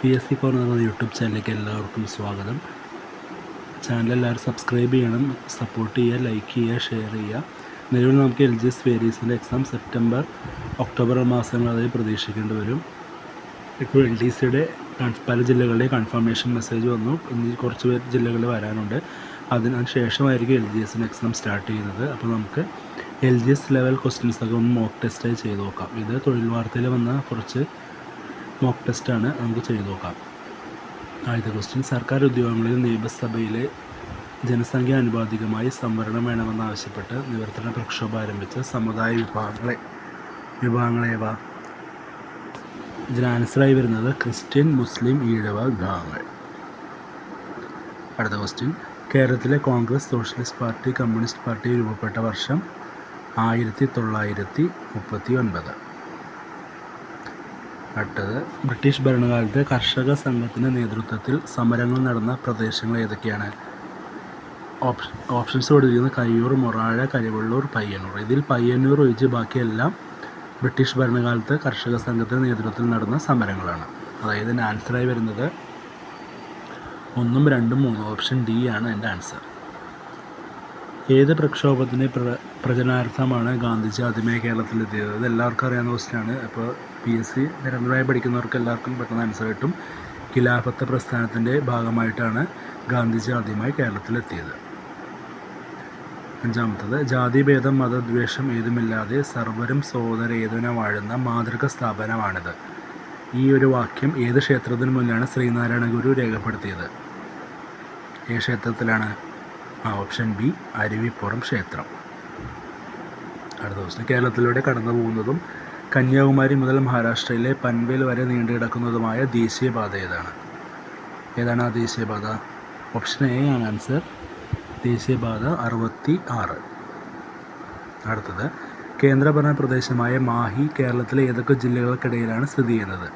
P S C corner എന്ന YouTube ചാനലിലേക്ക് എല്ലാവർക്കും സ്വാഗതം. ചാനൽ എല്ലാവരും സബ്സ്ക്രൈബ് ചെയ്യണം സപ്പോർട്ട് ചെയ്യുക ലൈക്ക് ചെയ്യുക ഷെയർ ചെയ്യുക. നിലവിൽ നമുക്ക് എൽ ജി എസ് വേരീസിന്റെ എക്സാം സെപ്റ്റംബർ ഒക്ടോബർ മാസങ്ങളായി പ്രതീക്ഷിക്കേണ്ടി വരും. ഇപ്പോൾ എൽ ഡി സിയുടെ പല ജില്ലകളുടെയും കൺഫർമേഷൻ മെസ്സേജ് വന്നു. ഇനി കുറച്ച് പേർ ജില്ലകളിൽ വരാനുണ്ട്. അതിന് ശേഷമായിരിക്കും എൽ ജി എസിന് എക്സാം സ്റ്റാർട്ട് ചെയ്യുന്നത്. അപ്പോൾ നമുക്ക് എൽ ജി എസ് ലെവൽ ക്വസ്റ്റ്യൻസൊക്കെ ഒന്ന് മോക്ക് ടെസ്റ്റായി ചെയ്ത് നോക്കാം. ഇത് തൊഴിൽ വാർത്തയിൽ വന്ന കുറച്ച് മോക്ക് ടെസ്റ്റാണ് നമുക്ക് ചെയ്തു നോക്കാം. ആദ്യത്തെ ക്വസ്റ്റ്യൻ സർക്കാർ ഉദ്യോഗങ്ങളിൽ നിയമസഭയിലെ ജനസംഖ്യ അനുപാതികമായി സംവരണം വേണമെന്നാവശ്യപ്പെട്ട് നിവർത്തന പ്രക്ഷോഭം ആരംഭിച്ച സമുദായ വിഭാഗങ്ങളെ വിഭാഗങ്ങളേവ ഇതിന് ആൻസറായി വരുന്നത് ക്രിസ്ത്യൻ മുസ്ലിം ഈഴവ വിഭാഗങ്ങൾ അടുത്ത ക്വസ്റ്റ്യൻ കേരളത്തിലെ Congress Socialist Party Communist Party രൂപപ്പെട്ട വർഷം ആയിരത്തി തൊള്ളായിരത്തി മുപ്പത്തി ഒൻപത്. അടുത്തത് ബ്രിട്ടീഷ് ഭരണകാലത്ത് കർഷക സംഘത്തിന്റെ നേതൃത്വത്തിൽ സമരങ്ങൾ നടന്ന പ്രദേശങ്ങൾ ഏതൊക്കെയാണ്? ഓപ്ഷൻ ഓപ്ഷൻസ് കൊടുത്തിരിക്കുന്നത് കയ്യൂർ മൊറാഴ കരിവള്ളൂർ പയ്യന്നൂർ. ഇതിൽ പയ്യന്നൂർ ഒഴിച്ച് ബാക്കിയെല്ലാം ബ്രിട്ടീഷ് ഭരണകാലത്ത് കർഷക സംഘത്തിന്റെ നേതൃത്വത്തിൽ നടന്ന സമരങ്ങളാണ്. അതായത് ആൻസറായി വരുന്നത് ഒന്നും രണ്ടും മൂന്നും. ഓപ്ഷൻ ഡി ആണ് എന്റെ ആൻസർ ഏത് പ്രക്ഷോഭത്തിന്റെ പ്ര പ്രചരണാർത്ഥമാണ് ഗാന്ധിജി ആദ്യമേ കേരളത്തിലെത്തിയത്? അത് എല്ലാവർക്കും അറിയാവുന്ന ക്വസ്റ്റ്യനാണ് അപ്പോൾ പി എസ് സി നിരന്തരമായി പഠിക്കുന്നവർക്ക് എല്ലാവർക്കും പെട്ടെന്ന് ആൻസർ കിട്ടും. ഖിലാഫത്ത് പ്രസ്ഥാനത്തിന്റെ ഭാഗമായിട്ടാണ് ഗാന്ധിജി ആദ്യമായി കേരളത്തിലെത്തിയത്. അഞ്ചാമത്തത് ജാതിഭേദം മതദ്വേഷം ഏതുമില്ലാതെ സർവരും സോദര ഏതുന വാഴുന്ന മാതൃക സ്ഥാപനമാണിത്. ഈ ഒരു വാക്യം ഏത് ക്ഷേത്രത്തിന് മുന്നിലാണ് ശ്രീനാരായണ ഗുരു രേഖപ്പെടുത്തിയത്? ഏത് ക്ഷേത്രത്തിലാണ് ആ ഓപ്ഷൻ ബി അരുവിപ്പുറം ക്ഷേത്രം. അടുത്ത ദിവസം കേരളത്തിലൂടെ കടന്നു പോകുന്നതും കന്യാകുമാരി മുതൽ മഹാരാഷ്ട്രയിലെ പൻവേൽ വരെ നീണ്ടുകിടക്കുന്നതുമായ ദേശീയപാത ഏതാണ്? ഏതാണ് ആ ദേശീയപാത? ഓപ്ഷൻ എ ആണ് ആൻസർ ദേശീയപാത അറുപത്തി ആറ് അടുത്തത് കേന്ദ്രഭരണ പ്രദേശമായ മാഹി കേരളത്തിലെ ഏതൊക്കെ ജില്ലകൾക്കിടയിലാണ് സ്ഥിതി ചെയ്യുന്നത്?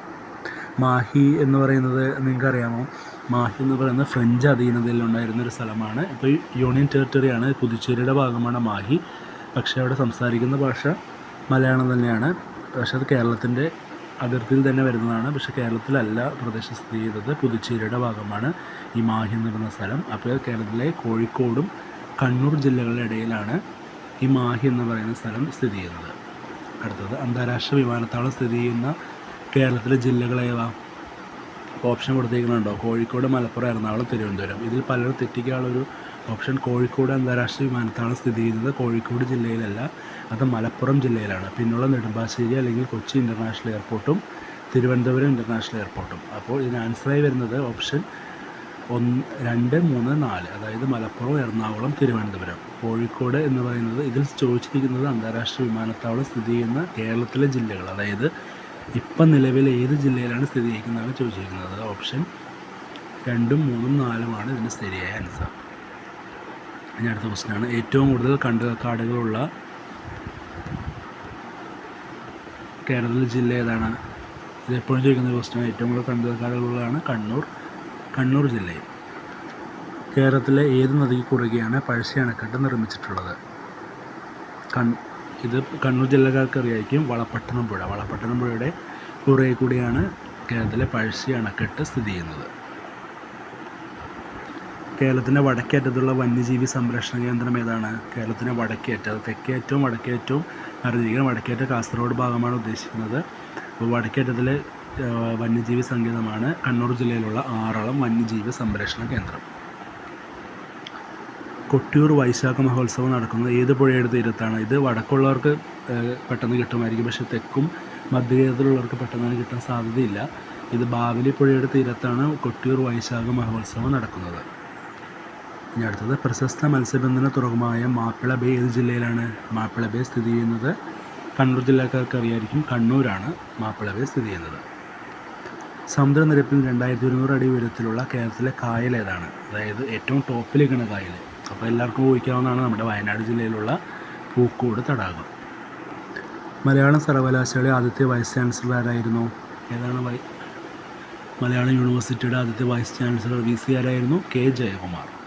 മാഹി എന്ന് പറയുന്നത് നിങ്ങൾക്കറിയാമോ? മാഹി എന്ന് പറയുന്നത് ഫ്രഞ്ച് അധീനതയിൽ ഉണ്ടായിരുന്ന ഒരു സ്ഥലമാണ്. ഇപ്പോൾ യൂണിയൻ ടെറിട്ടറിയാണ് പുതുച്ചേരിയുടെ ഭാഗമാണ് മാഹി. പക്ഷേ അവിടെ സംസാരിക്കുന്ന ഭാഷ മലയാളം തന്നെയാണ്. പക്ഷേ അത് കേരളത്തിന്റെ അതിർത്തിയിൽ തന്നെ വരുന്നതാണ്. പക്ഷേ കേരളത്തിലല്ല പ്രദേശം സ്ഥിതി ചെയ്തത്. പുതുച്ചേരിയുടെ ഭാഗമാണ് ഈ മാഹി എന്ന് പറയുന്ന സ്ഥലം. അപ്പോൾ കേരളത്തിലെ കോഴിക്കോടും കണ്ണൂർ ജില്ലകളുടെ ഇടയിലാണ് ഈ മാഹി എന്ന് പറയുന്ന സ്ഥലം സ്ഥിതി ചെയ്യുന്നത്. അടുത്തത് അന്താരാഷ്ട്ര വിമാനത്താവളം സ്ഥിതി ചെയ്യുന്ന കേരളത്തിലെ ജില്ലകളേവാ ഓപ്ഷൻ കൊടുത്തേക്കുന്നുണ്ടോ? കോഴിക്കോട് മലപ്പുറം എറണാകുളം തിരുവനന്തപുരം. ഇതിൽ പലരും തെറ്റിക്കാനുള്ളൊരു ഓപ്ഷൻ കോഴിക്കോട് അന്താരാഷ്ട്ര വിമാനത്താവളം സ്ഥിതി ചെയ്യുന്നത് കോഴിക്കോട് ജില്ലയിലല്ല അത് മലപ്പുറം ജില്ലയിലാണ്. പിന്നുള്ള നെടുമ്പാശ്ശേരി അല്ലെങ്കിൽ കൊച്ചി ഇന്റർനാഷണൽ എയർപോർട്ടും തിരുവനന്തപുരം ഇന്റർനാഷണൽ എയർപോർട്ടും. അപ്പോൾ ഇതിന് ആൻസറായി വരുന്നത് ഓപ്ഷൻ ഒന്ന് രണ്ട് മൂന്ന് നാല്. അതായത് മലപ്പുറം എറണാകുളം തിരുവനന്തപുരം. കോഴിക്കോട് എന്ന് പറയുന്നത് ഇതിൽ ചോദിച്ചിരിക്കുന്നത് അന്താരാഷ്ട്ര വിമാനത്താവളം സ്ഥിതി ചെയ്യുന്ന കേരളത്തിലെ ജില്ലകൾ. അതായത് ഇപ്പം നിലവിൽ ഏത് ജില്ലയിലാണ് സ്ഥിതി ചെയ്യുന്നതാണ് ചോദിച്ചിരിക്കുന്നത്. ഓപ്ഷൻ രണ്ടും മൂന്നും നാലുമാണ് ഇതിന് ശരിയായ ആൻസർ ഇനി അടുത്ത ക്വസ്റ്റ്യനാണ് ഏറ്റവും കൂടുതൽ കണ്ട കാടുകളുള്ള കേരളത്തിലെ ജില്ല ഏതാണ്? ഇത് എപ്പോഴും ചോദിക്കുന്ന ക്വസ്റ്റ്യൻ ഏറ്റവും കൂടുതൽ കണ്ടുകാടുകളുള്ളതാണ് കണ്ണൂർ കണ്ണൂർ ജില്ലയിൽ. കേരളത്തിലെ ഏത് നദിക്ക് കുറുകെയാണ് പഴശ്ശി അണക്കെട്ട് നിർമ്മിച്ചിട്ടുള്ളത്? കൺ ഇത് കണ്ണൂർ ജില്ലക്കാർക്ക് അറിയായിരിക്കും. വളപട്ടണം പുഴ വളപട്ടണം പുഴയുടെ കുറുകെ കൂടിയാണ് കേരളത്തിലെ പഴശ്ശി അണക്കെട്ട് സ്ഥിതി ചെയ്യുന്നത്. കേരളത്തിന്റെ വടക്കേറ്റത്തുള്ള വന്യജീവി സംരക്ഷണ കേന്ദ്രം ഏതാണ്? കേരളത്തിന്റെ വടക്കേറ്റം തെക്കേറ്റവും വടക്കേറ്റവും അറിഞ്ഞിരിക്കണം വടക്കേറ്റ കാസർഗോഡ് ഭാഗമാണ് ഉദ്ദേശിക്കുന്നത്. അപ്പോൾ വടക്കേറ്റത്തിലെ വന്യജീവി സങ്കേതമാണ് കണ്ണൂർ ജില്ലയിലുള്ള ആറളം വന്യജീവി സംരക്ഷണ കേന്ദ്രം. കൊട്ടിയൂർ വൈശാഖ മഹോത്സവം നടക്കുന്നത് ഏത് പുഴയുടെ തീരത്താണ്? ഇത് വടക്കുള്ളവർക്ക് പെട്ടെന്ന് കിട്ടുമായിരിക്കും പക്ഷേ തെക്കും മധ്യകേരളത്തിലുള്ളവർക്ക് പെട്ടെന്ന് കിട്ടാൻ സാധ്യതയില്ല. ഇത് ബാവലി പുഴയുടെ തീരത്താണ് കൊട്ടിയൂർ വൈശാഖ മഹോത്സവം നടക്കുന്നത്. ഇനി അടുത്തത് പ്രശസ്ത മത്സ്യബന്ധന തുറമുഖമായ മാപ്പിള ബേ ഏത് ജില്ലയിലാണ്? മാപ്പിള ബേ സ്ഥിതി ചെയ്യുന്നത് കണ്ണൂർ ജില്ലക്കാർക്ക് അറിയായിരിക്കും. കണ്ണൂരാണ് മാപ്പിള ബേ സ്ഥിതി ചെയ്യുന്നത്. സമുദ്രനിരപ്പിൽ രണ്ടായിരത്തി ഒരുന്നൂറ് അടി ഉയരത്തിലുള്ള കേരളത്തിലെ കായൽ ഏതാണ്? അതായത് ഏറ്റവും ടോപ്പിലേക്കാണ് കായൽ. അപ്പോൾ എല്ലാവർക്കും ഊഹിക്കാവുന്നതാണ് നമ്മുടെ വയനാട് ജില്ലയിലുള്ള പൂക്കോട് തടാകം. മലയാള സർവകലാശാലയുടെ ആദ്യത്തെ വൈസ് ചാൻസലർ ആരായിരുന്നു? ഏതാണ് വൈ മലയാള യൂണിവേഴ്സിറ്റിയുടെ ആദ്യത്തെ വൈസ് ചാൻസലർ വി സി ആരായിരുന്നു? കെ ജയകുമാർ.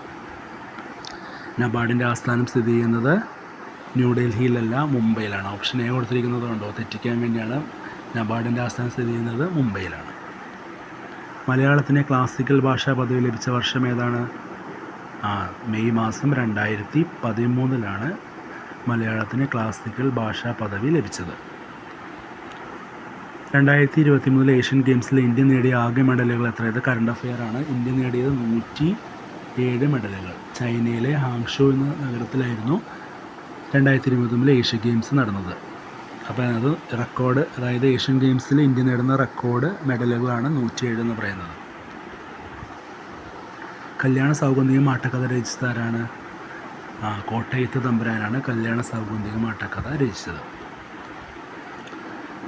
നബാർഡിന്റെ ആസ്ഥാനം സ്ഥിതി ചെയ്യുന്നത് ന്യൂഡൽഹിയിലല്ല മുംബൈയിലാണ്. ഓപ്ഷൻ എ കൊടുത്തിരിക്കുന്നത് കണ്ടോ? തെറ്റിക്കാൻ വേണ്ടിയാണ് നബാർഡിന്റെ ആസ്ഥാനം സ്ഥിതി ചെയ്യുന്നത് മുംബൈയിലാണ്. മലയാളത്തിന് ക്ലാസിക്കൽ ഭാഷാ പദവി ലഭിച്ച വർഷം ഏതാണ്? ആ മെയ് മാസം രണ്ടായിരത്തി പതിമൂന്നിലാണ് മലയാളത്തിന് ക്ലാസിക്കൽ ഭാഷാ പദവി ലഭിച്ചത്. രണ്ടായിരത്തി ഇരുപത്തി മൂന്നിൽ ഏഷ്യൻ ഗെയിംസിൽ ഇന്ത്യ നേടിയ ആകെ മെഡലുകൾ എത്രയത് കറണ്ട് അഫെയർ ആണ്. ഇന്ത്യ നേടിയത് നൂറ്റി ഏഴ് മെഡലുകൾ. ചൈനയിലെ ഹാങ്ഷോ എന്ന നഗരത്തിലായിരുന്നു രണ്ടായിരത്തി ഇരുപത്തൊന്നിൽ ഏഷ്യ ഗെയിംസ് നടന്നത്. അപ്പോൾ അത് റെക്കോർഡ് അതായത് ഏഷ്യൻ ഗെയിംസിൽ ഇന്ത്യ നേടുന്ന റെക്കോർഡ് മെഡലുകളാണ് നൂറ്റിയേഴ് എന്ന് പറയുന്നത്. കല്യാണ സൗഗന്ധികം ആട്ടക്കഥ രചിച്ചത് ആരാണ് ആ കോട്ടയത്ത് തമ്പുരാനാണ് കല്യാണ സൗഗന്ധികം ആട്ടക്കഥ രചിച്ചത്.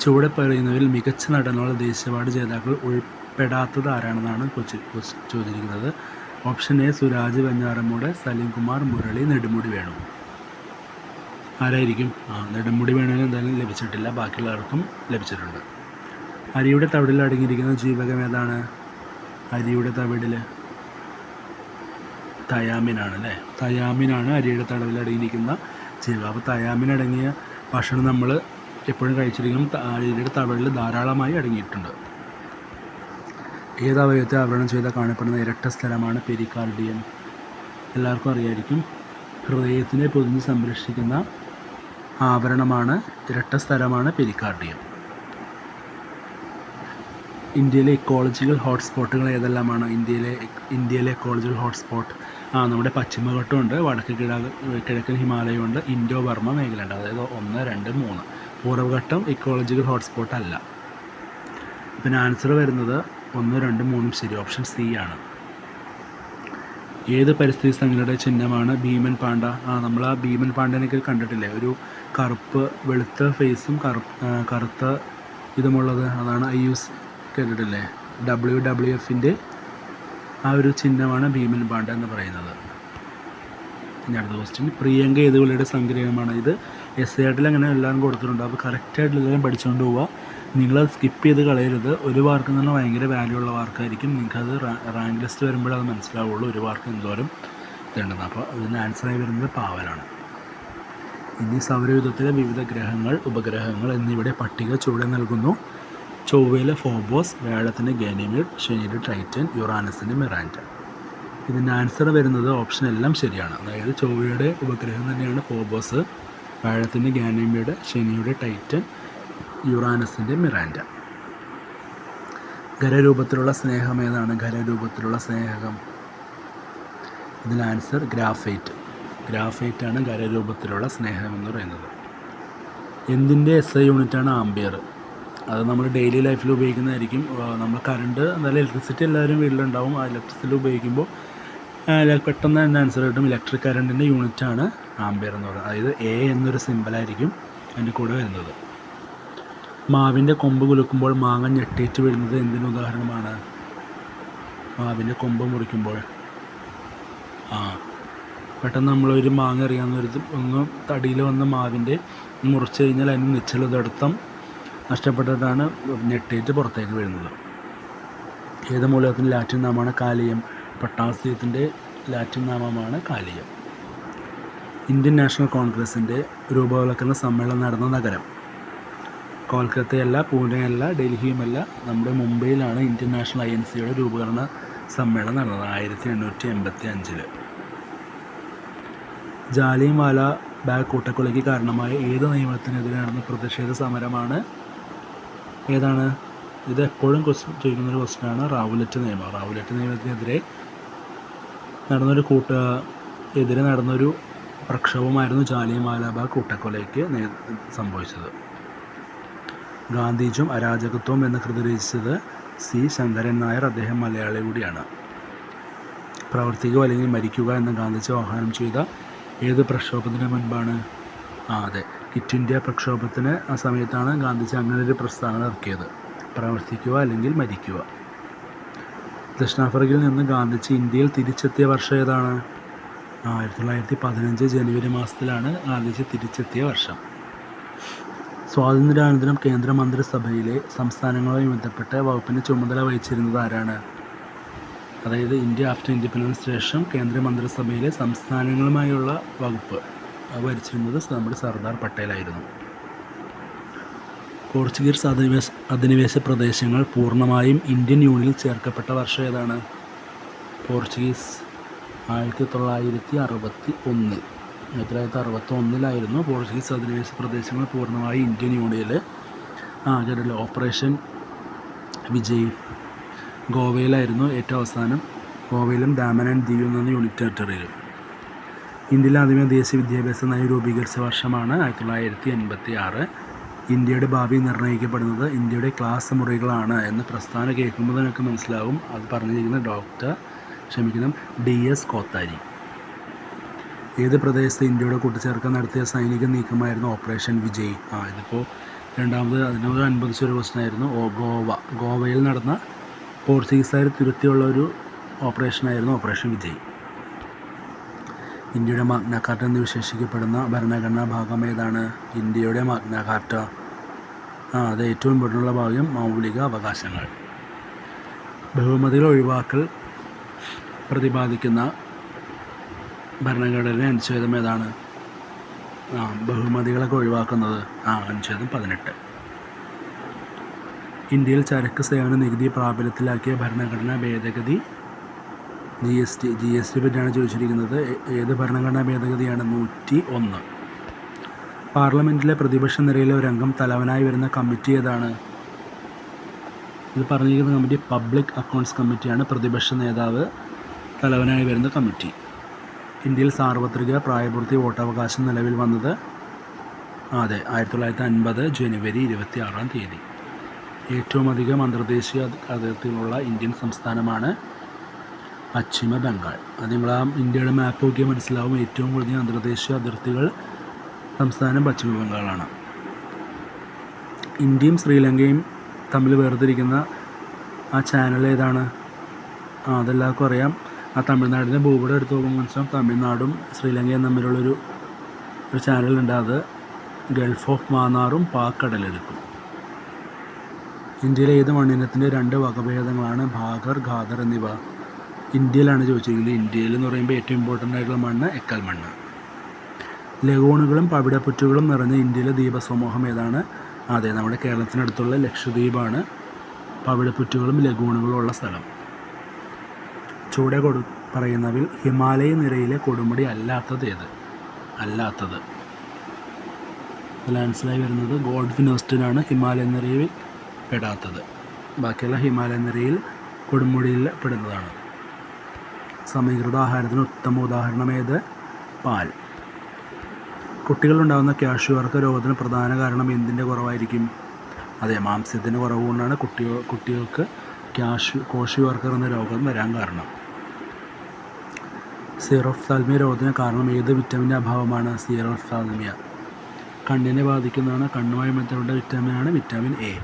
ചുവടെ പറയുന്നവരിൽ മികച്ച നടനുള്ള ദേശീയ അവാർഡ് ജേതാക്കൾ ഉൾപ്പെടാത്തത് ആരാണെന്നാണ് ചോദിച്ചിരിക്കുന്നത്. Option A Suraj Venjaramoodu Salim Kumar Murali Nedumudi Venu. ആരായിരിക്കും? ആ നെടുമുടി വേണുവിന് എന്തായാലും ലഭിച്ചിട്ടില്ല. ബാക്കിയുള്ളവർക്കും ലഭിച്ചിട്ടുണ്ട്. അരിയുടെ തവിടിൽ അടങ്ങിയിരിക്കുന്ന ജീവകം ഏതാണ്? അരിയുടെ തവിടിൽ തയാമിനാണ് അല്ലേ? തയാമിനാണ് അരിയുടെ തടവിൽ അടങ്ങിയിരിക്കുന്ന ജീവകം. അപ്പോൾ തയാമിൻ അടങ്ങിയ ഭക്ഷണം നമ്മൾ എപ്പോഴും കഴിച്ചിരിക്കും. അരിയുടെ തവിടിൽ ധാരാളമായി അടങ്ങിയിട്ടുണ്ട്. ഏത് അവയവത്തെ ആവരണം ചെയ്താൽ കാണപ്പെടുന്ന ഇരട്ട സ്ഥലമാണ് പെരിക്കാർഡിയം എല്ലാവർക്കും അറിയായിരിക്കും. ഹൃദയത്തിനെ പൊതിഞ്ഞ് സംരക്ഷിക്കുന്ന ആവരണമാണ് ഇരട്ട സ്ഥലമാണ് പെരിക്കാർഡിയം ഇന്ത്യയിലെ ഇക്കോളജിക്കൽ ഹോട്ട്സ്പോട്ടുകൾ ഏതെല്ലാമാണ്? ഇന്ത്യയിലെ ഇന്ത്യയിലെ ഇക്കോളജിക്കൽ ഹോട്ട്സ്പോട്ട് ആ നമ്മുടെ പശ്ചിമഘട്ടമുണ്ട് വടക്ക് കിഴ കിഴക്കൻ ഹിമാലയമുണ്ട് ഇൻഡോ ബർമ മേഖലയുണ്ട്. അതായത് ഒന്ന് രണ്ട് മൂന്ന്. പൂർവഘട്ടം ഇക്കോളജിക്കൽ ഹോട്ട്സ്പോട്ട് അല്ല. പിന്നെ ആൻസർ വരുന്നത് ഒന്ന് രണ്ട് മൂന്നും ശരി. ഓപ്ഷൻ സി ആണ്. ഏത് പരിസ്ഥിതി സംഘടനയുടെ ചിഹ്നമാണ് ഭീമൻ പാണ്ഡ? ആ നമ്മൾ ആ ഭീമൻ പാണ്ഡനൊക്കെ കണ്ടിട്ടില്ലേ? ഒരു കറുപ്പ് വെളുത്ത ഫേസും കറുത്ത ഇതുമുള്ളത്. അതാണ് ഐ യൂസ് കേട്ടിട്ടില്ലേ? ഡബ്ല്യു ഡബ്ല്യു എഫിന്റെ ആ ഒരു ചിഹ്നമാണ് ഭീമൻ പാണ്ഡ എന്ന് പറയുന്നത്. ഇനി അടുത്ത ക്വസ്റ്റ്യൻ പ്രിയങ്ക ഏത് വിളിയുടെ സംഗ്രഹമാണ് ഇത്? എസ് എ ആയിട്ടിൽ അങ്ങനെ എല്ലാം കൊടുത്തിട്ടുണ്ട്. അപ്പോൾ കറക്റ്റായിട്ട് എല്ലാം പഠിച്ചുകൊണ്ട് പോവുക നിങ്ങളത് സ്കിപ്പ് ചെയ്ത് കളയരുത്. ഒരു വാർക്ക് എന്ന് പറഞ്ഞാൽ ഭയങ്കര വാല്യൂ ഉള്ള വാർക്കായിരിക്കും. നിങ്ങൾക്കത് റാങ്ക് ലിസ്റ്റ് വരുമ്പോഴേ അത് മനസ്സിലാവുള്ളൂ ഒരു വാർക്ക് എന്തോരം ഇതുണ്ടെന്ന് അപ്പോൾ അതിന് ആൻസറായി വരുന്നത് പാവലാണ്. ഇനി സൗരയുദ്ധത്തിലെ വിവിധ ഗ്രഹങ്ങൾ ഉപഗ്രഹങ്ങൾ എന്നിവയുടെ പട്ടിക ചുവടെ നൽകുന്നു. ചൊവ്വയിലെ ഫോബോസ് വ്യാഴത്തിന്റെ ഗാനിമീഡ് ശനിയുടെ ടൈറ്റൻ യുറാനസിന്റെ മിറാൻഡ ഇതിന്റെ ആൻസർ വരുന്നത് ഓപ്ഷൻ എല്ലാം ശരിയാണ്. അതായത് ചൊവ്വയുടെ ഉപഗ്രഹം തന്നെയാണ് ഫോബോസ് വ്യാഴത്തിന്റെ ഗാനിമീഡ് ശനിയുടെ ടൈറ്റൻ യുറാനസിന്റെ മിറാൻഡ. ഖരരൂപത്തിലുള്ള സ്നേഹം ഏതാണ്? ഖരരൂപത്തിലുള്ള സ്നേഹം. ഇതിന് ആൻസർ ഗ്രാഫൈറ്റ്. ഗ്രാഫൈറ്റാണ് ഖരരൂപത്തിലുള്ള സ്നേഹം എന്ന് പറയുന്നത്. എന്തിന്റെ എസ് ഐ യൂണിറ്റാണ് ആംബിയർ അത് നമ്മൾ ഡെയിലി ലൈഫിൽ ഉപയോഗിക്കുന്നതായിരിക്കും. നമ്മൾ കറണ്ട് എന്തായാലും ഇലക്ട്രിസിറ്റി എല്ലാവരും വീട്ടിലുണ്ടാവും. ആ ഇലക്ട്രിസിറ്റി ഉപയോഗിക്കുമ്പോൾ പെട്ടെന്ന് തന്നെ ആൻസർ കിട്ടും. ഇലക്ട്രിക് കറണ്ടിന്റെ യൂണിറ്റാണ് ആംബിയർ എന്ന് പറയുന്നത്. അതായത് എ എന്നൊരു സിമ്പിളായിരിക്കും അതിന്റെ കൂടെ വരുന്നത്. മാവിന്റെ കൊമ്പ് കുലുക്കുമ്പോൾ മാങ്ങ ഞെട്ടിയിട്ട് വീഴുന്നത് എന്തിന് ഉദാഹരണമാണ്? മാവിന്റെ കൊമ്പ് മുറിക്കുമ്പോൾ. ആ പെട്ടെന്ന് നമ്മളൊരു മാങ്ങ എറിയാവുന്നൊരു ഒന്ന് തടിയിൽ വന്ന മാവിന്റെ മുറിച്ച് കഴിഞ്ഞാൽ അതിന് നിശ്ചലതടുത്തം നഷ്ടപ്പെട്ടിട്ടാണ് ഞെട്ടിയിട്ട് പുറത്തേക്ക് വീഴുന്നത് ഏത് മൂലകത്തിന്റെ ലാറ്റിൻ നാമമാണ് കാലിയം? പൊട്ടാസ്യത്തിന്റെ ലാറ്റിൻ നാമമാണ് കാലിയം. ഇന്ത്യൻ നാഷണൽ കോൺഗ്രസിന്റെ രൂപവൽക്കരണ സമ്മേളനം നടന്ന നഗരം. കൊൽക്കത്തയല്ല പൂനെയല്ല ഡൽഹിയുമല്ല നമ്മുടെ മുംബൈയിലാണ് ഇന്ത്യൻ നാഷണൽ ഐ എൻ സിയുടെ രൂപകരണ സമ്മേളനം നടന്നത് ആയിരത്തി എണ്ണൂറ്റി എൺപത്തി അഞ്ചിൽ ജാലിയൻ വാല ബാഗ് കൂട്ടക്കൊലയ്ക്ക് കാരണമായ ഏത് നിയമത്തിനെതിരെ നടന്ന പ്രതിഷേധ സമരമാണ്? ഏതാണ്? ഇത് എപ്പോഴും ക്വസ്റ്റ്യൻ ചോദിക്കുന്ന ഒരു ക്വസ്റ്റ്യനാണ് റാവുലറ്റ് നിയമം. റാവുലറ്റ് നിയമത്തിനെതിരെ നടന്നൊരു കൂട്ട എതിരെ നടന്നൊരു പ്രക്ഷോഭമായിരുന്നു ജാലിയൻവാല വാലാബാഗ് കൂട്ടക്കൊലയ്ക്ക് സംഭവിച്ചത്. ഗാന്ധിജും അരാജകത്വം എന്ന് കൃതി രചിച്ചത് സി ശങ്കരൻ നായർ അദ്ദേഹം മലയാളി കൂടിയാണ്. പ്രവർത്തിക്കുക അല്ലെങ്കിൽ മരിക്കുക എന്ന് ഗാന്ധിജി ആഹ്വാനം ചെയ്ത ഏത് പ്രക്ഷോഭത്തിന് മുൻപാണ്? ആ അതെ. കിറ്റ് ഇന്ത്യ പ്രക്ഷോഭത്തിന് ആ സമയത്താണ് ഗാന്ധിജി അങ്ങനെ ഒരു പ്രസ്താവന ഇറക്കിയത്. പ്രവർത്തിക്കുക അല്ലെങ്കിൽ മരിക്കുക. ദക്ഷിണാഫ്രിക്കയിൽ നിന്ന് ഗാന്ധിജി ഇന്ത്യയിൽ തിരിച്ചെത്തിയ വർഷം ഏതാണ്? ആയിരത്തി തൊള്ളായിരത്തി പതിനഞ്ച് ജനുവരി മാസത്തിലാണ് ഗാന്ധിജി തിരിച്ചെത്തിയ വർഷം. സ്വാതന്ത്ര്യാനന്തരം കേന്ദ്ര മന്ത്രിസഭയിലെ സംസ്ഥാനങ്ങളുമായി ബന്ധപ്പെട്ട വകുപ്പിന് ചുമതല വഹിച്ചിരുന്നത് ആരാണ്? അതായത് ഇന്ത്യ ആഫ്റ്റർ ഇൻഡിപെൻഡൻസ് ശേഷം കേന്ദ്ര മന്ത്രിസഭയിലെ സംസ്ഥാനങ്ങളുമായുള്ള വകുപ്പ് ഭരിച്ചിരുന്നത് നമ്മുടെ സർദാർ പട്ടേലായിരുന്നു. പോർച്ചുഗീസ് അധിനിവേശ അധിനിവേശ പ്രദേശങ്ങൾ പൂർണമായും ഇന്ത്യൻ യൂണിയനിൽ ചേർക്കപ്പെട്ട വർഷം ഏതാണ്? പോർച്ചുഗീസ് ആയിരത്തി തൊള്ളായിരത്തി അറുപത്തി ഒന്നിൽ ആയിരത്തി തൊള്ളായിരത്തി അറുപത്തൊന്നിലായിരുന്നു പോർച്ചുഗീസ് അധിനിവേശ പ്രദേശങ്ങൾ പൂർണമായി ഇന്ത്യൻ യൂണിയനിൽ ആ കേട്ടല്ലോ ഓപ്പറേഷൻ വിജയ് ഗോവയിലായിരുന്നു ഏറ്റവും അവസാനം. ഗോവയിലും ദാമൻ ആൻഡ് ദിയു എന്ന യൂണിറ്റ് ടെറിട്ടറിയിലും ഇന്ത്യയിൽ ആദ്യമേ ദേശീയ വിദ്യാഭ്യാസ നയം രൂപീകരിച്ച വർഷമാണ് ആയിരത്തി തൊള്ളായിരത്തി എൺപത്തി ആറ് ഇന്ത്യയുടെ ഭാവി നിർണയിക്കപ്പെടുന്നത് ഇന്ത്യയുടെ ക്ലാസ് മുറികളാണ് എന്ന് പ്രസ്ഥാനം കേൾക്കുമ്പോൾ നിങ്ങൾക്ക് മനസ്സിലാവും. അത് പറഞ്ഞിരിക്കുന്ന ഡോക്ടർ ക്ഷമിക്കണം ഡി എസ് കോത്താരി. ഏത് പ്രദേശത്ത് ഇന്ത്യയുടെ കൂട്ടിച്ചേർക്കാൻ നടത്തിയ സൈനിക നീക്കമായിരുന്നു ഓപ്പറേഷൻ വിജയ്? ആ ഇതിപ്പോൾ രണ്ടാമത് അതിനോട് അനുബന്ധിച്ച ഒരു പ്രശ്നമായിരുന്നു ഗോവ. ഗോവയിൽ നടന്ന പോർച്ചുഗീസുകാർ തിരുത്തിയുള്ള ഒരു ഓപ്പറേഷനായിരുന്നു ഓപ്പറേഷൻ വിജയ്. ഇന്ത്യയുടെ മാഗ്നാകാർട്ട എന്ന് വിശേഷിക്കപ്പെടുന്ന ഭരണഘടനാ ഭാഗം ഏതാണ്? ഇന്ത്യയുടെ മാഗ്നാകാർട്ട ആ അത് ഏറ്റവും പെട്ടുള്ള ഭാഗം മൗലിക അവകാശങ്ങൾ. ബഹുമതികൾ ഒഴിവാക്കൽ പ്രതിപാദിക്കുന്ന ഭരണഘടന അനുച്ഛേദം ഏതാണ്? ആ ബഹുമതികളൊക്കെ ഒഴിവാക്കുന്നത്. ആ അനുച്ഛേദം പതിനെട്ട്. ഇന്ത്യയിൽ ചരക്ക് സേവന നികുതി പ്രാബല്യത്തിലാക്കിയ ഭരണഘടനാ ഭേദഗതി G S T G S T പറ്റിയാണ് ചോദിച്ചിരിക്കുന്നത്. ഏത് ഭരണഘടനാ ഭേദഗതിയാണ്? നൂറ്റി ഒന്ന്. പാർലമെന്റിലെ പ്രതിപക്ഷ നിരയിലെ ഒരു അംഗം തലവനായി വരുന്ന കമ്മിറ്റി ഏതാണ്? ഇത് പറഞ്ഞിരിക്കുന്ന കമ്മിറ്റി പബ്ലിക് അക്കൗണ്ട്സ് കമ്മിറ്റിയാണ്. പ്രതിപക്ഷ നേതാവ് തലവനായി വരുന്ന കമ്മിറ്റി. ഇന്ത്യയിൽ സാർവത്രിക പ്രായപൂർത്തി വോട്ടവകാശം നിലവിൽ വന്നത് അതെ ആയിരത്തി തൊള്ളായിരത്തി അൻപത് ജനുവരി ഇരുപത്തി ആറാം തീയതി. ഏറ്റവും അധികം അന്തർദേശീയ അതിർത്തിയിലുള്ള ഇന്ത്യൻ സംസ്ഥാനമാണ് പശ്ചിമ ബംഗാൾ. അത് നിങ്ങൾ ആ ഇന്ത്യയുടെ മാപ്പ് നോക്കിയാൽ മനസ്സിലാവും. ഏറ്റവും കൂടുതൽ അന്തർദേശീയ അതിർത്തികൾ സംസ്ഥാനം പശ്ചിമ ബംഗാളാണ്. ഇന്ത്യയും ശ്രീലങ്കയും തമ്മിൽ വേർതിരിക്കുന്ന ആ ചാനൽ ഏതാണ്? അതെല്ലാവർക്കും അറിയാം. ആ തമിഴ്നാടിന്റെ ഭൂപടം എടുത്ത് നോക്കുമ്പോൾ മനസ്സിലാവും തമിഴ്നാടും ശ്രീലങ്കയും തമ്മിലുള്ളൊരു ഒരു ചാനലുണ്ട് അത്. ഗൾഫ് ഓഫ് മാന്നാറും പാക്കടലെടുക്കും. ഇന്ത്യയിലെ ഏത് മണ്ണിനത്തിന്റെ രണ്ട് വകഭേദങ്ങളാണ് ഭാഗർ ഖാദർ എന്നിവ? ഇന്ത്യയിലാണ് ചോദിച്ചിരിക്കുന്നത്. ഇന്ത്യയിൽ എന്ന് പറയുമ്പോൾ ഏറ്റവും ഇമ്പോർട്ടന്റ് ആയിട്ടുള്ള മണ്ണ് എക്കൽ മണ്ണ്. ലഗൂണുകളും പവിടപ്പുറ്റുകളും നിറഞ്ഞ ഇന്ത്യയിലെ ദ്വീപസമൂഹം ഏതാണ്? അതെ നമ്മുടെ കേരളത്തിനടുത്തുള്ള ലക്ഷദ്വീപാണ് പവിടപ്പുറ്റുകളും ലഗൂണുകളും ഉള്ള സ്ഥലം. ചൂടെ കൊടു പറയുന്നവിൽ ഹിമാലയ നിരയിലെ കൊടുമുടി അല്ലാത്തത് ഏത്? അല്ലാത്തത്. ആൻസറായി വരുന്നത് ഗോഡ് ഫിനോസ്റ്റിനാണ് ഹിമാലയ നിരയിൽ പെടാത്തത്. ബാക്കിയുള്ള ഹിമാലയ നിരയിൽ കൊടുമുടിയിൽ പെടുന്നതാണ്. സമീകൃത ആഹാരത്തിന് ഉത്തമ ഉദാഹരണം ഏത്? പാൽ. കുട്ടികളുണ്ടാകുന്ന ക്യാഷ്യൂവർക്ക രോഗത്തിന് പ്രധാന കാരണം എന്തിന്റെ കുറവായിരിക്കും? അതെ മാംസ്യത്തിന്റെ കുറവുകൊണ്ടാണ് കുട്ടികൾ കുട്ടികൾക്ക് ക്യാഷ് കോഷിവർക്കർ എന്ന രോഗം വരാൻ കാരണം. സീറോഫ്താൽമിയ രോഗത്തിന് കാരണം ഏത് വിറ്റാമിന്റെ അഭാവമാണ്? സീറോഫ്താൽമിയ കണ്ണിനെ ബാധിക്കുന്നതാണ് കണ്ണുമായി ബന്ധപ്പെട്ട വിറ്റാമിനാണ് വിറ്റാമിൻ എ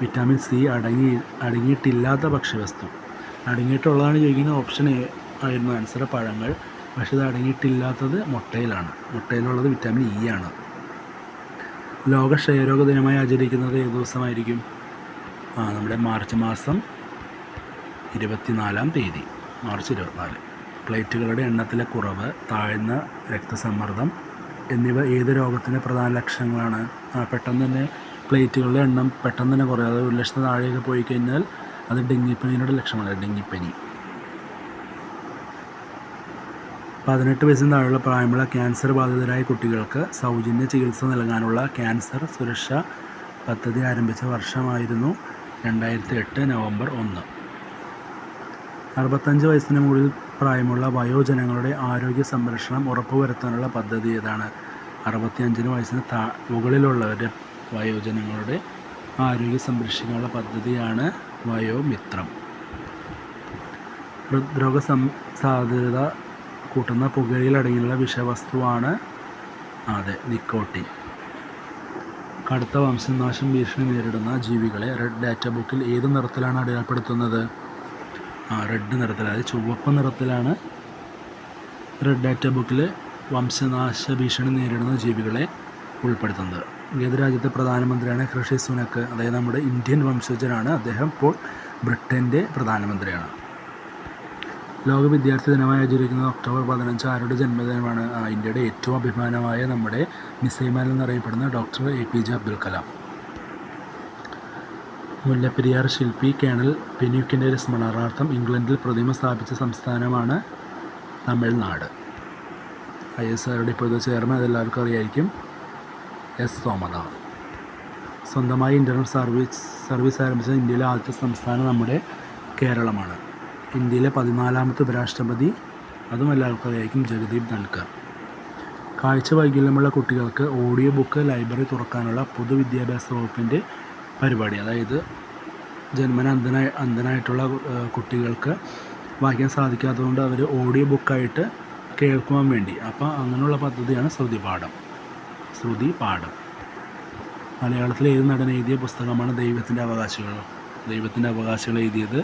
വിറ്റാമിൻ സി അടങ്ങി അടങ്ങിയിട്ടില്ലാത്ത ഭക്ഷ്യവസ്തു. അടങ്ങിയിട്ടുള്ളതാണ് ചോദിക്കുന്ന ഓപ്ഷൻ എ ആയിരുന്നു ആൻസർ പഴങ്ങൾ. പക്ഷേ ഇത് അടങ്ങിയിട്ടില്ലാത്തത് മുട്ടയിലാണ്. മുട്ടയിലുള്ളത് വിറ്റാമിൻ ഇ ആണ്. ലോക ക്ഷയരോഗ ദിനമായി ആചരിക്കുന്നത് ഏത് ദിവസമായിരിക്കും? ആ നമ്മുടെ മാർച്ച് മാസം ഇരുപത്തിനാലാം തീയതി. മാർച്ച് ഇരുപത്തിനാല്. പ്ലേറ്റുകളുടെ എണ്ണത്തിലെ കുറവ് താഴ്ന്ന രക്തസമ്മർദ്ദം എന്നിവ ഏത് രോഗത്തിന്റെ പ്രധാന ലക്ഷണങ്ങളാണ്? പെട്ടെന്ന് തന്നെ പ്ലേറ്റുകളുടെ എണ്ണം പെട്ടെന്ന് തന്നെ കുറയും. അത് ഒരു ലക്ഷത്തിന് താഴെയൊക്കെ പോയി കഴിഞ്ഞാൽ അത് ഡെങ്കിപ്പനിയുടെ ലക്ഷണമാണ്. ഡെങ്കിപ്പനി. പതിനെട്ട് വയസ്സിന് താഴെയുള്ള പ്രായമുള്ള ക്യാൻസർ ബാധിതരായ കുട്ടികൾക്ക് സൗജന്യ ചികിത്സ നൽകാനുള്ള ക്യാൻസർ സുരക്ഷ പദ്ധതി ആരംഭിച്ച വർഷമായിരുന്നു രണ്ടായിരത്തി എട്ട് നവംബർ ഒന്ന്. അറുപത്തഞ്ച് വയസ്സിന് മുകളിൽ പ്രായമുള്ള വയോജനങ്ങളുടെ ആരോഗ്യ സംരക്ഷണം ഉറപ്പുവരുത്താനുള്ള പദ്ധതി ഏതാണ്? അറുപത്തിയഞ്ചിന് വയസ്സിന് താ മുകളിലുള്ളവരുടെ വയോജനങ്ങളുടെ ആരോഗ്യ സംരക്ഷിക്കാനുള്ള പദ്ധതിയാണ് വയോമിത്രം. ഹൃദ്രോഗ സം സാധ്യത കൂട്ടുന്ന പുകയിൽ അടങ്ങിയുള്ള വിഷവസ്തുവാണ് അതെ നിക്കോട്ടിൻ. കടുത്ത വംശനാശം ഭീഷണി നേരിടുന്ന ജീവികളെ റെഡ് ഡാറ്റ ബുക്കിൽ ഏത് നിറത്തിലാണ് അടയാളപ്പെടുത്തുന്നത്? ആ റെഡ് നിറത്തിൽ അതായത് ചുവപ്പ് നിറത്തിലാണ് റെഡ് ഡാറ്റ ബുക്കിൽ വംശനാശ ഭീഷണി നേരിടുന്ന ജീവികളെ ഉൾപ്പെടുത്തുന്നത്. ഏത് രാജ്യത്തെ പ്രധാനമന്ത്രിയാണ് കൃഷി സുനക്ക്? അതായത് നമ്മുടെ ഇന്ത്യൻ വംശജനാണ് അദ്ദേഹം ഇപ്പോൾ ബ്രിട്ടന്റെ പ്രധാനമന്ത്രിയാണ്. ലോക വിദ്യാർത്ഥി ദിനമായി ആചരിക്കുന്നത് ഒക്ടോബർ പതിനഞ്ച് ആരുടെ ജന്മദിനമാണ്? ഇന്ത്യയുടെ ഏറ്റവും അഭിമാനമായ നമ്മുടെ മിസൈമാൻ എന്നറിയപ്പെടുന്ന doctor A P J Abdul Kalam. Mullaperiyar ശില്പി കേണൽ പെന്യൂക്കിന്റെ സ്മരണാർത്ഥം ഇംഗ്ലണ്ടിൽ പ്രതിമ സ്ഥാപിച്ച സംസ്ഥാനമാണ് തമിഴ്നാട്. ഐ എസ് ആറുടെ ഇപ്പോഴത്തെ ചെയർമാൻ അതെല്ലാവർക്കും അറിയായിരിക്കും. എസ് സോമനാഥ്. സ്വന്തമായി ഇന്റർനെറ്റ് സർവീസ് സർവീസ് ആരംഭിച്ച ഇന്ത്യയിലെ ആദ്യത്തെ സംസ്ഥാനം നമ്മുടെ കേരളമാണ്. ഇന്ത്യയിലെ പതിനാലാമത്തെ ഉപരാഷ്ട്രപതി അതും എല്ലാവർക്കും അറിയായിരിക്കും ജഗദീപ് ധൻകർ കാഴ്ച വൈകല്യമുള്ള കുട്ടികൾക്ക് ഓഡിയോ ബുക്ക് ലൈബ്രറി തുറക്കാനുള്ള പൊതുവിദ്യാഭ്യാസ വകുപ്പിന്റെ പരിപാടി. അതായത് ജന്മന അന്ധനായ അന്ധനായിട്ടുള്ള കുട്ടികൾക്ക് വായിക്കാൻ സാധിക്കാത്തതുകൊണ്ട് അവർ ഓഡിയോ ബുക്കായിട്ട് കേൾക്കുവാൻ വേണ്ടി. അപ്പോൾ അങ്ങനെയുള്ള പദ്ധതിയാണ് ശ്രുതി പാഠം. ശ്രുതി പാഠം. മലയാളത്തിൽ ഏത് നടൻ എഴുതിയ പുസ്തകമാണ് ദൈവത്തിന്റെ അവകാശികൾ? ദൈവത്തിന്റെ അവകാശികൾ എഴുതിയത്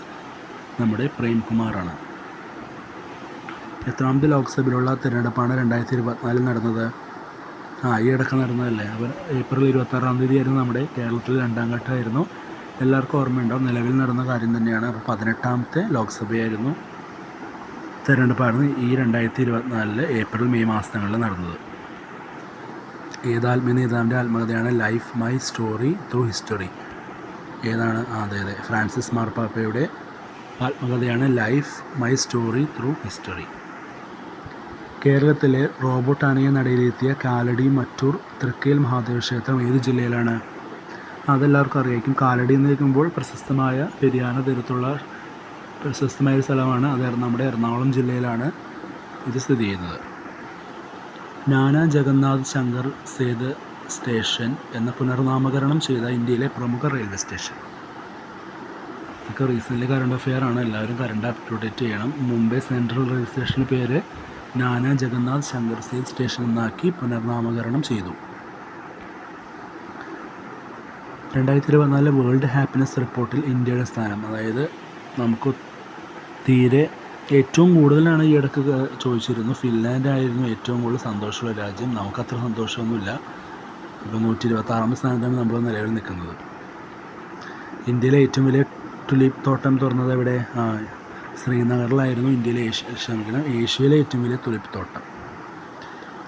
നമ്മുടെ പ്രേംകുമാറാണ്. എത്രാമത്തെ ലോക്സഭയിലുള്ള തിരഞ്ഞെടുപ്പാണ് രണ്ടായിരത്തി ഇരുപത്തിനാലിൽ നടന്നത്. ആ ഈ ഇടയ്ക്ക് നടന്നതല്ലേ? അവർ ഏപ്രിൽ ഇരുപത്താറാം തീയതി ആയിരുന്നു നമ്മുടെ കേരളത്തിൽ രണ്ടാം ഘട്ടമായിരുന്നു. എല്ലാവർക്കും ഓർമ്മയുണ്ടാവും നിലവിൽ നടന്ന കാര്യം തന്നെയാണ്. അപ്പോൾ പതിനെട്ടാമത്തെ ലോക്സഭയായിരുന്നു തിരഞ്ഞെടുപ്പായിരുന്നു ഈ രണ്ടായിരത്തി ഇരുപത്തിനാലിൽ ഏപ്രിൽ മെയ് മാസങ്ങളിൽ നടന്നത്. ഏതാത്മീയ നേതാവിന്റെ ആത്മകഥയാണ് life my story through history ഏതാണ്? അതെ അതെ. ഫ്രാൻസിസ് മാർപ്പാപ്പയുടെ ആത്മകഥയാണ് life my story through history കേരളത്തിലെ റോബോട്ട് ആനയെ നടയിലെത്തിയ കാലടി മറ്റൂർ തൃക്കയിൽ മഹാദേവ ക്ഷേത്രം ഏത് ജില്ലയിലാണ്? അതെല്ലാവർക്കും അറിയായിരിക്കും. കാലടി എന്ന് കേൾക്കുമ്പോൾ പ്രശസ്തമായ പെരിയാന തീരത്തുള്ള പ്രശസ്തമായ ഒരു സ്ഥലമാണ്. അത് നമ്മുടെ എറണാകുളം ജില്ലയിലാണ് ഇത് സ്ഥിതി ചെയ്യുന്നത്. നാനാ ജഗന്നാഥ് ശങ്കർ സേത് സ്റ്റേഷൻ എന്ന പുനർനാമകരണം ചെയ്ത ഇന്ത്യയിലെ പ്രമുഖ റെയിൽവേ സ്റ്റേഷൻ. ഇതൊക്കെ റീസെന്റ് കറണ്ട് അഫെയർ ആണ് എല്ലാവരും കറണ്ട് അപ്ഡേറ്റ് ചെയ്യണം. മുംബൈ സെൻട്രൽ റെയിൽവേ സ്റ്റേഷന് പേര് നാനാ ജഗന്നാഥ് ശങ്കർ സേത് സ്റ്റേഷൻ എന്നാക്കി പുനർനാമകരണം ചെയ്തു. രണ്ടായിരത്തി ഇരുപത്തിനാലിലെ വേൾഡ് ഹാപ്പിനെസ് റിപ്പോർട്ടിൽ ഇന്ത്യയുടെ സ്ഥാനം. അതായത് നമുക്ക് തീരെ ഏറ്റവും കൂടുതലാണ് ഈ ഇടയ്ക്ക് ചോദിച്ചിരുന്നു ഫിൻലാൻഡ് ആയിരുന്നു ഏറ്റവും കൂടുതൽ സന്തോഷമുള്ള രാജ്യം. നമുക്കത്ര സന്തോഷമൊന്നുമില്ല. ഇപ്പോൾ നൂറ്റി ഇരുപത്താറാമത്തെ സ്ഥാനത്താണ് നമ്മൾ നിലവിൽ നിൽക്കുന്നത്. ഇന്ത്യയിലെ ഏറ്റവും വലിയ ടുലിപ്പ് തോട്ടം തുറന്നത് എവിടെ? ശ്രീനഗറിലായിരുന്നു ഇന്ത്യയിലെ ഏഷ്യ ക്ഷമിക്കണം ഏഷ്യയിലെ ഏറ്റവും വലിയ തുലിപ്പ് തോട്ടം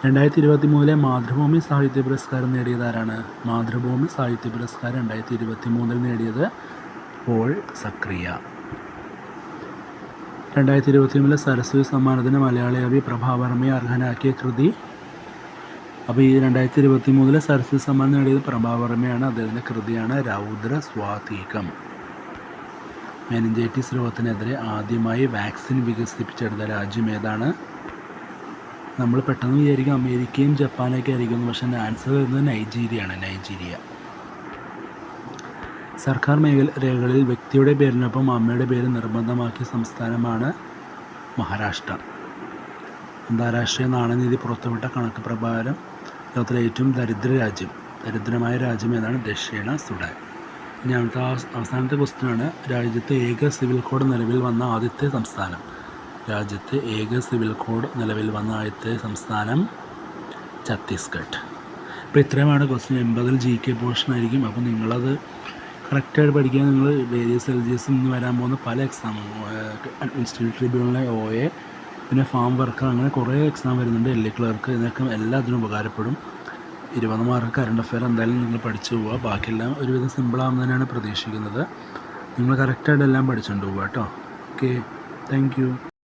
രണ്ടായിരത്തി ഇരുപത്തി മൂന്നിലെ മാതൃഭൂമി സാഹിത്യ പുരസ്കാരം നേടിയത് ആരാണ്? മാതൃഭൂമി സാഹിത്യ പുരസ്കാരം രണ്ടായിരത്തി ഇരുപത്തി മൂന്നിൽ നേടിയത് പോൾ സക്രിയ. രണ്ടായിരത്തി ഇരുപത്തി മൂന്നിലെ സരസ്വതി സമ്മാനത്തിന് മലയാളി കവി പ്രഭാവർമ്മയെ അർഹനാക്കിയ കൃതി. അപ്പോൾ ഈ രണ്ടായിരത്തി ഇരുപത്തി മൂന്നിലെ സരസ്വതി സമ്മാനം നേടിയത് പ്രഭാവർമ്മയാണ്. അദ്ദേഹത്തിന്റെ കൃതിയാണ് രൗദ്ര സ്വാതീകം മെനിഞ്ചൈറ്റിസ് രോഗത്തിനെതിരെ ആദ്യമായി വാക്സിൻ വികസിപ്പിച്ചെടുത്ത രാജ്യം ഏതാണ്? നമ്മൾ പെട്ടെന്ന് വിചാരിക്കും അമേരിക്കയും ജപ്പാനൊക്കെ ആയിരിക്കും പക്ഷേ ആൻസർ വരുന്നത് നൈജീരിയയാണ് നൈജീരിയ. സർക്കാർ മേഖലകളിൽ വ്യക്തിയുടെ പേരിനൊപ്പം അമ്മയുടെ പേര് നിർബന്ധമാക്കിയ സംസ്ഥാനമാണ് മഹാരാഷ്ട്ര. അന്താരാഷ്ട്ര നാണയനിധി പുറത്തുവിട്ട കണക്ക് പ്രകാരം ലോകത്തിലെ ഏറ്റവും ദരിദ്ര രാജ്യം. ദരിദ്രമായ രാജ്യം ഏതാണ്? ദക്ഷിണ സുഡാൻ. അവസ്- അവസാനത്തെ ക്വസ്റ്റ്യനാണ്. രാജ്യത്തെ ഏക സിവിൽ കോഡ് നിലവിൽ വന്ന ആദ്യത്തെ സംസ്ഥാനം. രാജ്യത്തെ ഏക സിവിൽ കോഡ് നിലവിൽ വന്ന ആദ്യത്തെ സംസ്ഥാനം ഛത്തീസ്ഗഡ്. അപ്പോൾ ഇത്രയുമാണ് ക്വസ്റ്റ്യൻ. എൺപതിൽ ജി കെ പോർഷൻ ആയിരിക്കും. അപ്പോൾ നിങ്ങളത് കറക്റ്റായിട്ട് പഠിക്കാൻ നിങ്ങൾ വേരിയസ് എൽ ജി എസ് നിന്ന് വരാൻ പോകുന്ന പല എക്സാമും അഡ്മിനിസ്ട്രേറ്റീവ് ട്രിബ്യൂണലിലെ ഒ എ പിന്നെ ഫാം വർക്ക് അങ്ങനെ കുറേ എക്സാം വരുന്നുണ്ട്. എൽ ക്ലർക്ക് ഇതൊക്കെ എല്ലാത്തിനും ഉപകാരപ്പെടും. ഇരുപത് മാർക്ക് കറണ്ട് അഫെയർ എന്തായാലും നിങ്ങൾ പഠിച്ചു പോവുക. ബാക്കിയെല്ലാം ഒരുവിധം സിമ്പിളാകുമെന്ന് തന്നെയാണ് പ്രതീക്ഷിക്കുന്നത്. നിങ്ങൾ കറക്റ്റായിട്ട് എല്ലാം പഠിച്ചുകൊണ്ട് പോവുക കേട്ടോ. Okay thank you